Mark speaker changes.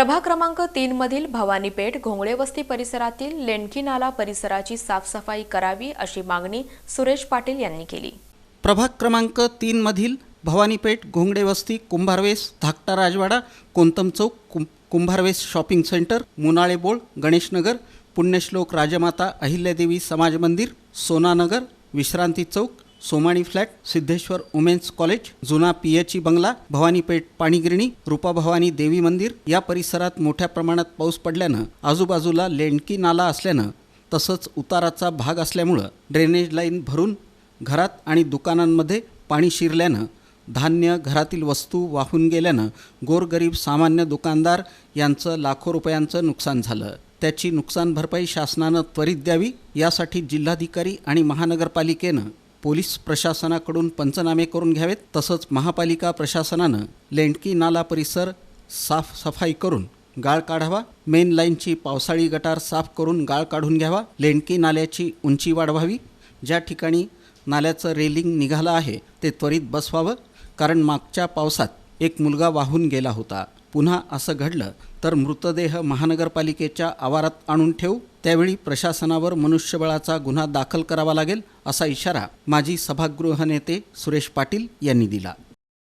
Speaker 1: प्रभाग क्रमांक तीन मधील भवानीपेठ घोंगळेवस्ती परिसरातील लेंडकी नाला परिसराची साफसफाई करावी अशी मागणी सुरेश पाटील यांनी केली.
Speaker 2: प्रभाग क्रमांक तीनमधील भवानीपेठ घोंगडेवस्ती कुंभारवेस धाकटा राजवाडा कोंतम चौक कुं कुंभारवेस शॉपिंग सेंटर मुनाळेबोळ गणेशनगर पुण्यश्लोक राजमाता अहिल्यादेवी समाज मंदिर Sonanagar Vishranti Chowk Somani flat Siddheshwar women's college जुना पीएची बंगला भवानीपेठ पाणीगिरणी रूपाभवानी देवी मंदिर या परिसरात मोठ्या प्रमाणात पाऊस पडल्यानं आजूबाजूला लेंडकी नाला असल्यानं तसंच उताराचा भाग असल्यामुळं ड्रेनेज लाईन भरून घरात आणि दुकानांमध्ये पाणी शिरल्यानं धान्य घरातील वस्तू वाहून गेल्यानं गोरगरीब सामान्य दुकानदार यांचं लाखो रुपयांचं नुकसान झालं. त्याची नुकसान भरपाई शासनानं त्वरित द्यावी यासाठी जिल्हाधिकारी आणि महानगरपालिकेनं पोलीस प्रशासनाकडून पंचनामे करून घ्यावेत तसंच महापालिका प्रशासनानं लेंडकी नाला परिसर साफसफाई करून गाळ काढावा मेन लाईनची पावसाळी गटार साफ करून गाळ काढून घ्यावा लेंडकी नाल्याची उंची वाढवावी ज्या ठिकाणी नाल्याचं रेलिंग निघालं आहे ते त्वरित बसवावं कारण मागच्या पावसात एक मुलगा वाहून गेला होता. पुन्हा असं घडलं तर मृतदेह महानगरपालिकेच्या आवारात आणून ठेवू त्यावेळी प्रशासनावर मनुष्यबळाचा गुन्हा दाखल करावा लागेल असा इशारा माजी सभागृह नेते सुरेश पाटील यांनी दिला.